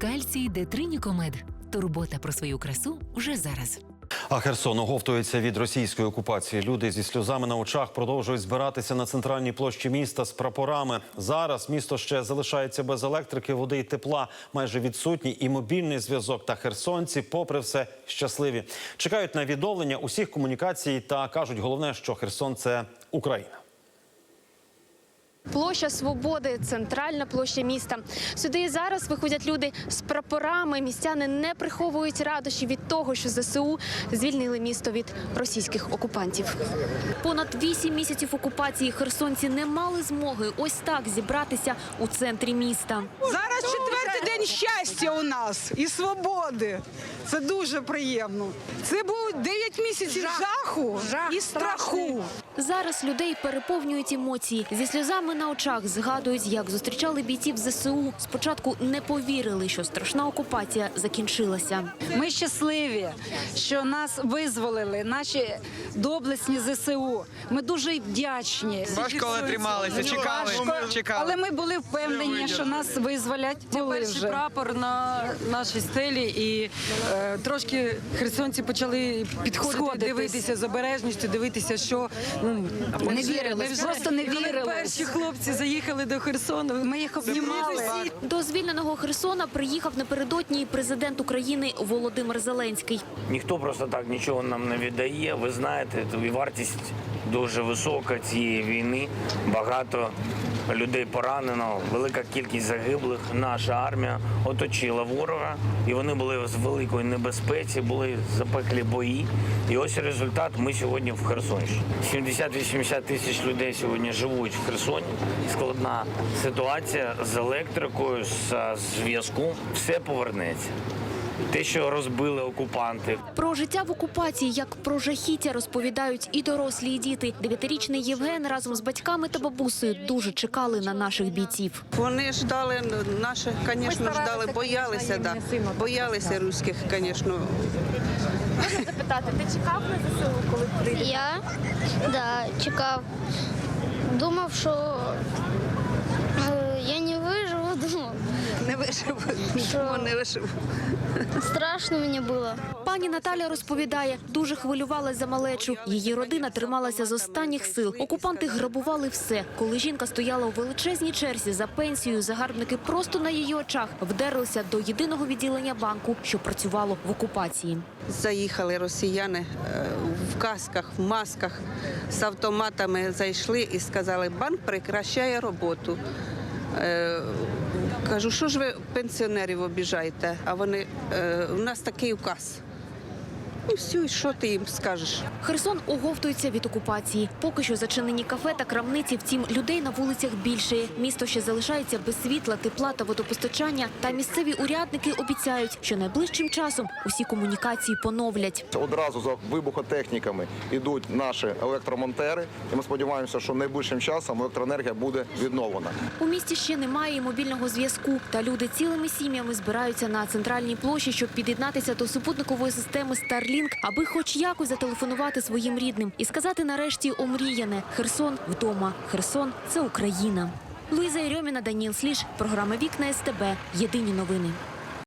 Кальцій Детринікомед. Турбота про свою красу вже зараз. А Херсон оговтується від російської окупації. Люди зі сльозами на очах продовжують збиратися на центральній площі міста з прапорами. Зараз місто ще залишається без електрики, води і тепла, майже відсутній і мобільний зв'язок. Та херсонці, попри все, щасливі. Чекають на відновлення усіх комунікацій та кажуть, головне, що Херсон це Україна. Площа Свободи, центральна площа міста. Сюди зараз виходять люди з прапорами. Містяни не приховують радощі від того, що ЗСУ звільнили місто від російських окупантів. Понад вісім місяців окупації херсонці не мали змоги ось так зібратися у центрі міста. Зараз четвертий день щастя у нас і свободи. Це дуже приємно. Це був 9 місяців жаху і страху. Зараз людей переповнюють емоції. Зі сльозами на очах згадують, як зустрічали бійців ЗСУ. Спочатку не повірили, що страшна окупація закінчилася. Ми щасливі, що нас визволили, наші доблесні ЗСУ. Ми дуже вдячні. Важко але трималися, чекали, чекали. Але ми були впевнені, що нас визволять. Це перший прапор на нашій стелі, і е, трошки херсонці почали підходити, Сходитись. дивитися з обережністю, дивитися, що ну Не вірили, просто не Коли вірили. Перші хлопці заїхали до Херсону. Ми їх обнімали. До звільненого Херсона приїхав напередодні президент України Володимир Зеленський. Ніхто просто так нічого нам не віддає. Ви знаєте, і вартість дуже висока цієї війни. Багато людей поранено, велика кількість загиблих. Наша армія оточила ворога, і вони були з великої небезпеці, були запеклі бої. І ось результат. Ми сьогодні в Херсоні. 70-80 тисяч людей сьогодні живуть в Херсоні. Складна ситуація з електрикою, з зв'язком. Все повернеться. Те, що розбили окупанти, Про життя в окупації, як про жахіття, розповідають і дорослі, і діти. Дев'ятирічний Євген разом з батьками та бабусею дуже чекали на наших бійців. Вони ждали наших, звісно, ждали, боялися, да. боялися руських, звісно. Запитати, ти чекав на ЗСУ, коли прийде? Я да, чекав. Думав, що е, я не думав. Не вижив, Що? не вижив. Страшно мені було. Пані Наталя розповідає, дуже хвилювалась за малечу. Її родина трималася з останніх сил. Окупанти грабували все. Коли жінка стояла у величезній черзі за пенсією, загарбники просто на її очах вдерлися до єдиного відділення банку, що працювало в окупації. Заїхали росіяни е, в касках, в масках з автоматами зайшли і сказали, банк прекращає роботу. Е, Кажу, що ж ви пенсіонерів обіжаєте? А вони, е, у нас такий указ. Все, і що ти їм скажеш? Херсон оговтується від окупації. Поки що зачинені кафе та крамниці. Втім, людей на вулицях більше. Місто ще залишається без світла, тепла та водопостачання. Та місцеві урядники обіцяють, що найближчим часом усі комунікації поновлять. Одразу за вибухотехніками йдуть наші електромонтери, і ми сподіваємося, що найближчим часом електроенергія буде відновлена. У місті ще немає і мобільного зв'язку. Та люди цілими сім'ями збираються на центральній площі, щоб під'єднатися до супутникової системи Starlink, аби хоч якось зателефонувати своїм рідним і сказати нарешті омріяне Херсон вдома. Херсон це Україна. Луїза Єрьоміна, Даніл Сліж, програма Вікна СТБ. Єдині новини.